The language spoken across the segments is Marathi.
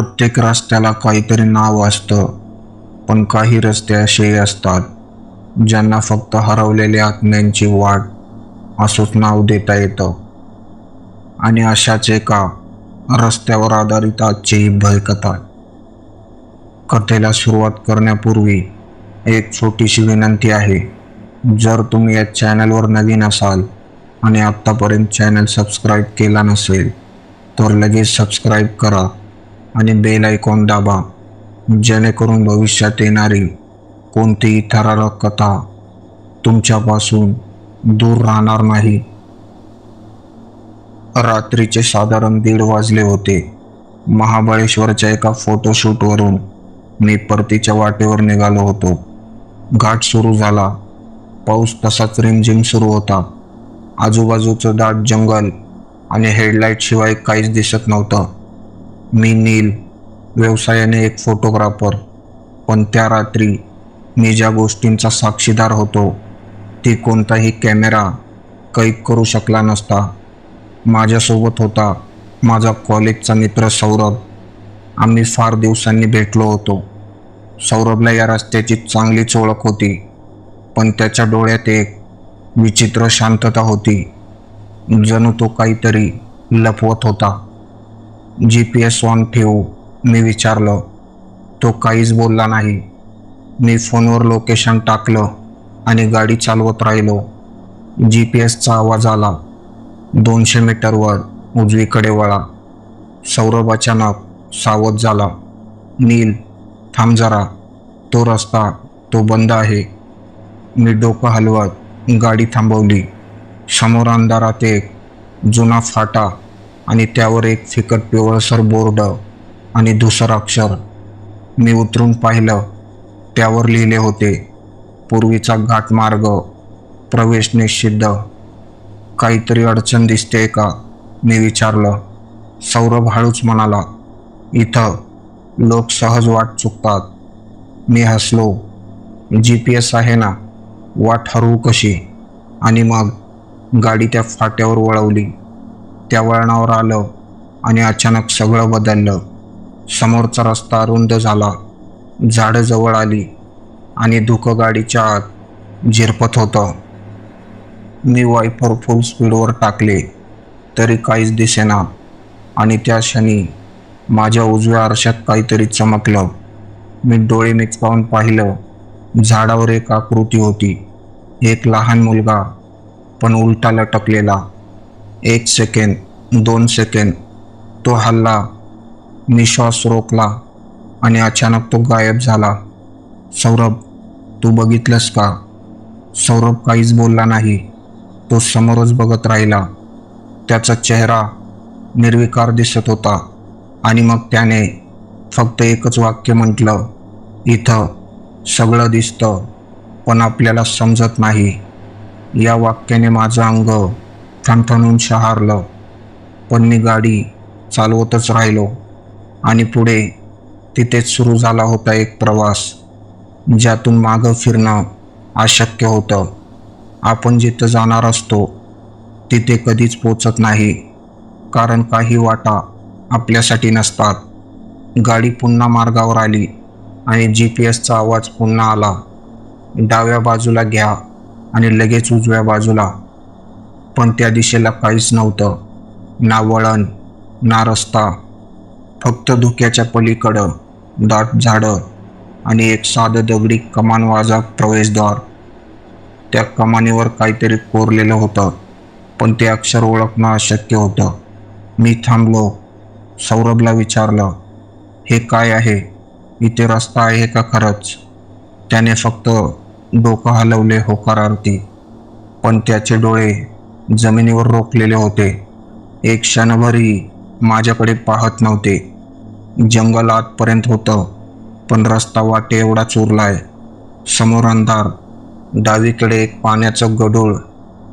प्रत्येक रस्त्याला काहीतरी नाव असतं पण काही रस्ते असेही असतात ज्यांना फक्त हरवलेल्या आत्म्यांची वाट असंच नाव देता येतं. आणि अशाच एका रस्त्यावर आधारित आजची ही भयकथा कथेला सुरुवात करण्यापूर्वी एक छोटीशी विनंती आहे. जर तुम्ही या चॅनलवर नवीन असाल आणि आत्तापर्यंत चॅनल सबस्क्राईब केला नसेल तर लगेच सबस्क्राईब करा. आणि बेल आयकॉन दाबा? जेणेकरून भविष्यात येणारी कोणतीही थरारक कथा तुमच्यापासून दूर राहणार नाही. रात्रीचे साधारण दीड वाजले होते. महाबळेश्वरच्या एका फोटोशूटवरून मी परतीच्या वाटेवर निघालो होतो. घाट सुरू झाला. पाऊस तसाच रिमझिम सुरू होता. आजूबाजूचं दाट जंगल आणि हेडलाईटशिवाय काहीच दिसत नव्हतं. मी नील व्यवसायाने एक फोटोग्राफर पण त्या रात्री मी ज्या गोष्टींचा साक्षीदार होतो ती कोणताही कॅमेरा कैद करू शकला नसता. माझ्यासोबत होता माझा कॉलेजचा मित्र सौरभ. आम्ही फार दिवसांनी भेटलो होतो. सौरभला या रस्त्याची चांगलीच ओळख होती पण त्याच्या डोळ्यात एक विचित्र शांतता होती. जणू तो काहीतरी लपवत होता. जी पी एस ऑन ठेवू मी विचारलं. तो काहीच बोलला नाही. मी फोनवर लोकेशन टाकलं आणि गाडी चालवत राहिलो. जी पी एसचा आवाज आला. दोनशे मीटरवर उजवीकडे वळा. सौरभ अचानक सावध झाला. नील थांब जरा. तो रस्ता तो बंद आहे. मी डोकं हलवत गाडी थांबवली. समोर अंधारात एक जुना फाटा आणि त्यावर एक फिकट पिवळसर बोर्ड आणि दुसरं अक्षर मी उतरून पाहिलं. त्यावर लिहिले होते पूर्वीचा घाटमार्ग प्रवेश निषिद्ध. काहीतरी अडचण दिसते का? मी विचारलं. सौरभ हळूच म्हणाला इथं लोक सहज वाट चुकतात. मी हसलो जी पी एस आहे ना वाट हरवू कशी? आणि मग गाडी त्या फाट्यावर वळवली. त्या वळणावर आलं आणि अचानक सगळं बदललं. समोरचा रस्ता रुंद झाला. झाडं जवळ आली आणि धुकं गाडीच्या आत झिरपत होतं. मी वायफर फुल स्पीडवर टाकले तरी काहीच दिसेना आणि त्या क्षणी माझ्या उजव्या आरशात काहीतरी चमकलं. मी डोळे मिचकावून पाहिलं झाडावर एक आकृती होती. एक लहान मुलगा पण उलटा लटकलेला. एक सेकंड दोन सेकंड तो हल्ला मी श्वास रोखला आणि अचानक तो गायब झाला. सौरभ तू बघितलंस का? सौरभ काहीच बोलला नाही. तो समोरच बघत राहिला. त्याचा चेहरा निर्विकार दिसत होता आणि मग त्याने फक्त एकच वाक्य म्हटलं इथं सगळं दिसतं पण आपल्याला समजत नाही. या वाक्याने माझं अंग ठणठणून शहारलं. पण मी गाडी चालवतच राहिलो. आणि पुढे तिथेच सुरू झाला होता एक प्रवास ज्यातून मागं फिरणं अशक्य होतं. आपण जिथं जाणार असतो तिथे कधीच पोचत नाही कारण काही वाटा आपल्यासाठी नसतात. गाडी पुन्हा मार्गावर आली आणि जी पी एसचा आवाज पुन्हा आला. डाव्या बाजूला घ्या आणि लगेच उजव्या बाजूला पण त्या दिशेला काहीच नव्हतं. ना वळण ना रस्ता. फक्त धुक्याच्या पलीकडं दाट झाडं आणि एक साधं दगडी कमानवाजा प्रवेशद्वार. त्या कमानीवर काहीतरी कोरलेलं होतं पण ते अक्षर ओळखणं अशक्य होतं. मी थांबलो सौरभला विचारलं हे काय आहे? इथे रस्ता आहे का खरंच? त्याने फक्त डोकं हलवले होकारार्थी पण त्याचे डोळे जमिनीवर रोखलेले होते. एक क्षणभरही माझ्याकडे पाहत नव्हते. जंगल आतपर्यंत होतं पण रस्ता वाटे एवढा चुरलाय. समोर अंधार डावीकडे एक पाण्याचं गडूळ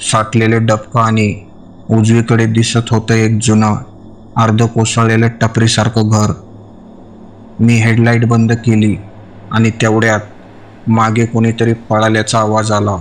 साठलेले डबकं आणि उजवीकडे दिसत होतं एक जुनं अर्ध कोसळलेलं टपरीसारखं घर. मी हेडलाईट बंद केली आणि तेवढ्यात मागे कोणीतरी पळाल्याचा आवाज आला.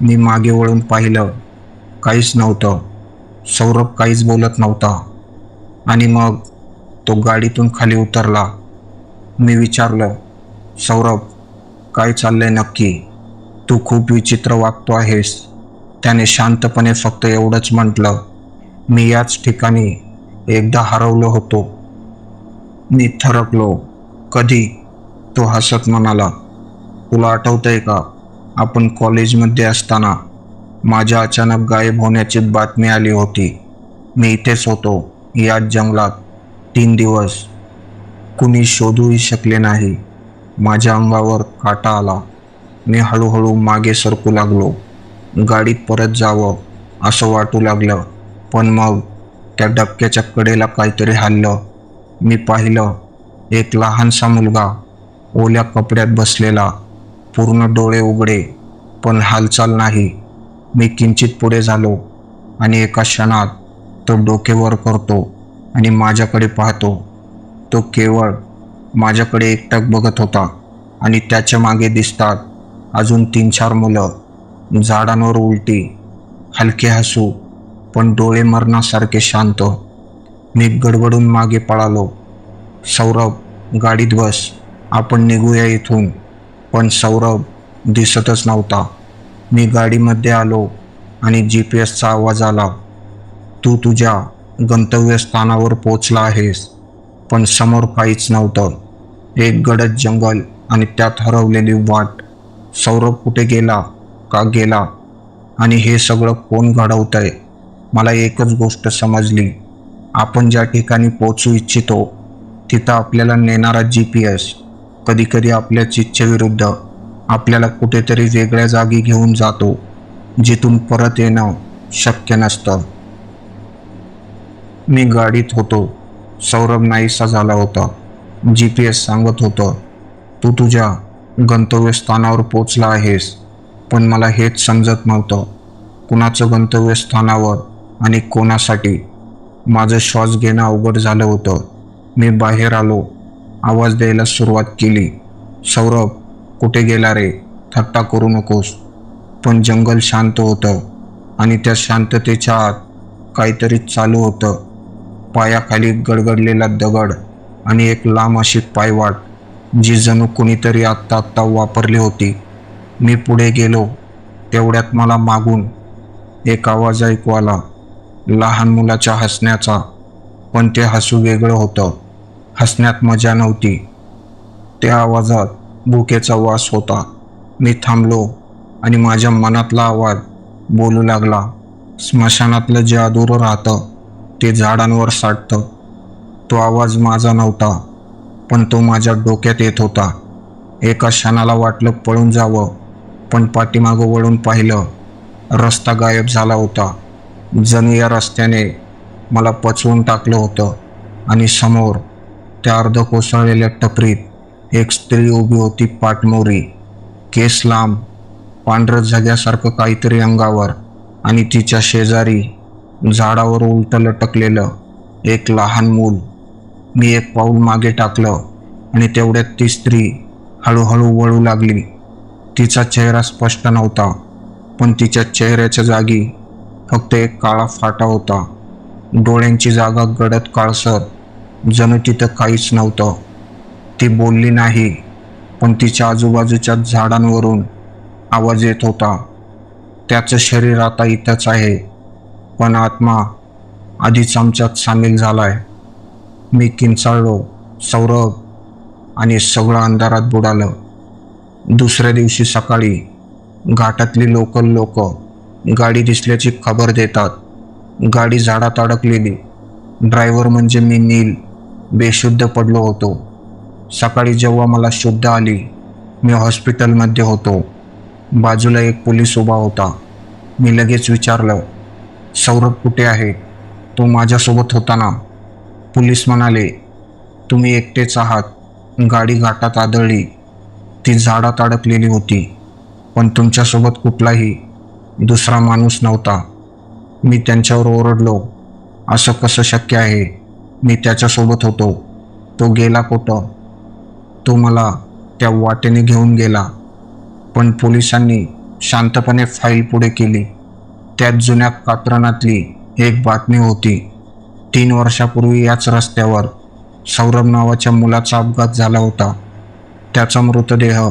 मी मागे वळून पाहिलं काहीच नव्हतं. सौरभ काहीच बोलत नव्हता. आणि मग तो गाडीतून खाली उतरला. मी विचारलं सौरभ काय चाललंय नक्की? तू खूप विचित्र वागतो आहेस. त्याने शांतपणे फक्त एवढंच म्हटलं मी याच ठिकाणी एकदा हरवलो होतो. मी थरकलो. कधी? तो हसत म्हणाला तुला आठवतंय का? आपण कॉलेजमध्ये असताना माझ्या अचानक गायब होण्याची बातमी आली होती. मी इथेच होतो याच जंगलात. तीन दिवस. कुणी शोधूही शकले नाही. माझ्या अंगावर काटा आला. मी हळूहळू मागे सरकू लागलो. गाडीत परत जावं असं वाटू लागलं. पण मग त्या डबक्याच्या कडेला काहीतरी हल्लं. मी पाहिलं एक लहानसा मुलगा ओल्या कपड्यात बसलेला. पूर्ण डोळे उघडे पण हालचाल नाही. मी किंचित पुढे झालो आणि एका क्षणात तो डोकेवर करतो आणि माझ्याकडे पाहतो. तो केवळ माझ्याकडे एकटक बघत होता आणि त्याच्यामागे दिसतात अजून तीन चार मुलं. झाडांवर उलटी हलके हसू पण डोळे मरणासारखे शांत. मी गडबडून मागे पळालो. सौरभ गाडीत बस आपण निघूया इथून. पण सौरभ दिसतच नव्हता. मी गाडीमध्ये आलो आणि जी पी एसचा आवाज आला. तू तुझ्या गंतव्यस्थानावर पोचला आहेस पण समोर काहीच नव्हतं. एक गडद जंगल आणि त्यात हरवलेली वाट. सौरभ कुठे गेला का गेला? आणि हे सगळं कोण घडवतंय? मला एकच गोष्ट समजली. आपण ज्या ठिकाणी पोचू इच्छितो तिथं आपल्याला नेणारा जी पी एस कधीकधी आपल्याच इच्छेविरुद्ध. आपल्याला कुठेतरी वेगळ्या जागी घेऊन जातो जिथून परत येणं शक्य नसतं. मी गाडीत होतो. सौरभ नाहीसा झाला होता. जी पी एस सांगत होतं तू तुझ्या गंतव्यस्थानावर पोचला आहेस पण मला हेच समजत नव्हतं. कुणाचं गंतव्यस्थानावर आणि कोणासाठी? माझं श्वास घेणं अवघड झालं होतं. मी बाहेर आलो. आवाज द्यायला सुरुवात केली. सौरभ कुठे गेला रे? थट्टा करू नकोस. पण जंगल शांत होतं आणि त्या शांततेच्या आत काहीतरी चालू होतं. पायाखाली गडगडलेला दगड आणि एक लांब अशी पायवाट जी जणू कुणीतरी आत्ता आत्ता वापरली होती. मी पुढे गेलो. तेवढ्यात मला मागून एक आवाज ऐकू आला. लहान मुलाच्या हसण्याचा. पण ते हसू वेगळं होतं. हसण्यात मजा नव्हती. त्या आवाजात भुकेचा वास होता. मी थांबलो आणि माझ्या मनातला आवाज बोलू लागला. स्मशानातलं जे अधुरं राहतं ते झाडांवर साठतं. तो आवाज माझा नव्हता पण तो माझ्या डोक्यात येत होता. एका क्षणाला वाटलं पळून जावं पण पाठीमागं वळून पाहिलं रस्ता गायब झाला होता. जणू या रस्त्याने मला पचवून टाकलं होतं आणि समोर त्या अर्ध कोसळलेल्या टपरीत एक स्त्री उभी होती पाठमोरी केस लांब पांढरं झग्यासारखं काहीतरी अंगावर आणि तिच्या शेजारी झाडावर उलट लटकलेलं एक लहान मूल. मी एक पाऊल मागे टाकलं आणि तेवढ्यात ती स्त्री हळूहळू वळू लागली. तिचा चेहरा स्पष्ट नव्हता पण तिच्या चेहऱ्याच्या जागी फक्त एक काळा फाटा होता. डोळ्यांची जागा गडद काळसर जणू तिथं काहीच नव्हतं. ती बोलली नाही पण तिच्या आजूबाजूच्या झाडांवरून आवाज येत होता. त्याचं शरीर आता इथंच आहे पण आत्मा आधीच आमच्यात सामील झालाय. मी किंचाळलो सौरभ आणि सगळं अंधारात बुडालं. दुसऱ्या दिवशी सकाळी घाटातली लोकल लोक गाडी दिसल्याची खबर देतात. गाडी झाडात अडकलेली. ड्रायव्हर म्हणजे मी नील बेशुद्ध पडलो होतो. सकाळी जेव्हा मला शुद्ध आली मी हॉस्पिटलमध्ये होतो. बाजूला एक पोलीस उभा होता. मी लगेच विचारलं सौरभ कुठे आहे? तो माझ्यासोबत होता ना पोलीस म्हणाले तुम्ही एकटेच आहात. गाडी घाटात आदळली. ती झाडात अडकलेली होती. पण तुमच्यासोबत कुठलाही दुसरा माणूस नव्हता. मी त्यांच्यावर ओरडलो. असं कसं शक्य आहे? मी त्याच्यासोबत होतो. तो गेला कुठं? तो मला त्या वाटेने घेऊन गेला. पण पोलिसांनी शांतपणे फाईल पुढे केली. त्यात जुन्या कात्रणातली एक बातमी होती. तीन वर्षापूर्वी याच रस्त्यावर सौरभ नावाच्या मुलाचा अपघात झाला होता. त्याचा मृतदेह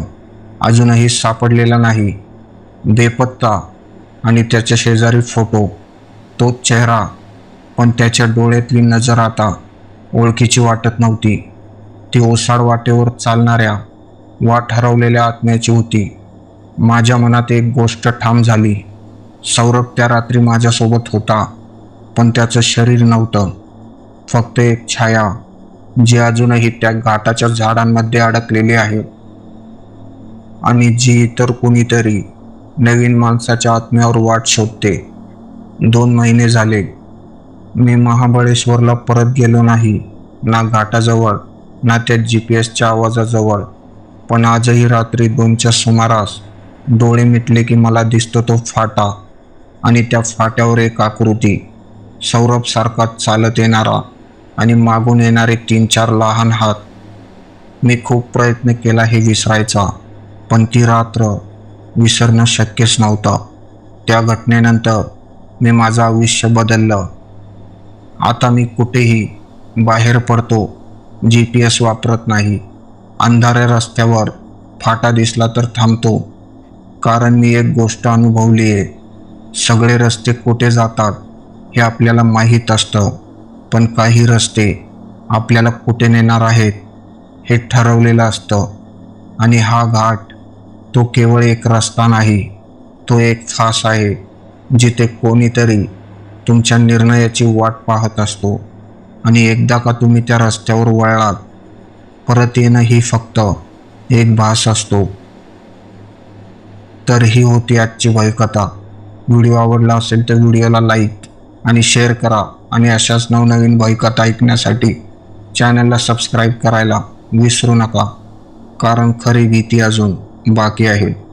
अजूनही सापडलेला नाही. बेपत्ता आणि त्याच्या शेजारी फोटो. तोच चेहरा पण त्याच्या डोळ्यातली नजर आता ओळखीची वाटत नव्हती. ती ओसाड वाटेवर चालणाऱ्या वाट हरवलेल्या आत्म्याची होती. माझ्या मनात एक गोष्ट ठाम झाली. सौरभ त्या रात्री माझ्यासोबत होता पण त्याचं शरीर नव्हतं. फक्त एक छाया जी अजूनही त्या घाटाच्या झाडांमध्ये अडकलेली आहे. आणि जी इतर कोणीतरी नवीन माणसाच्या आत्म्यावर वाट शोधते. दोन महिने झाले. मी महाबळेश्वरला परत गेलो नाही ना घाटाजवळ. ना त्या जी पी एसच्या आवाजाजवळ. पण आजही रात्री दोनच्या सुमारास डोळे मिटले की मला दिसतो तो फाटा आणि त्या फाट्यावर एक आकृती. सौरभसारखा चालत येणारा आणि मागून येणारे तीन चार लहान हात. मी खूप प्रयत्न केला हे विसरायचा पण ती रात्र विसरणं शक्यच नव्हतं. त्या घटनेनंतर मी माझं आयुष्य बदललं. आता मी कुठेही बाहेर पडतो जी पी एस वापरत नाही. अंधाऱ्या रस्त्यावर फाटा दिसला तर थांबतो. कारण मी एक गोष्ट अनुभवली आहे. सगळे रस्ते कुठे जातात हे आपल्याला माहीत असतं. पण काही रस्ते आपल्याला कुठे नेणार आहेत हे ठरवलेलं असतं. आणि हा घाट तो केवळ एक रस्ता नाही तो एक फास आहे जिथे कोणीतरी तुमच्या निर्णयाची वाट पाहत असतो. आणि एकदा का तुम्ही त्या रस्त्यावर वळलात परत येणं ही फक्त एक भास असतो. तर ही होती आजची भयकथा व्हिडिओ आवडला असेल तर व्हिडिओला लाईक आणि शेअर करा आणि अशाच नवनवीन भयकथा ऐकण्यासाठी चॅनलला सबस्क्राईब करायला विसरू नका कारण खरी भीती अजून बाकी आहे.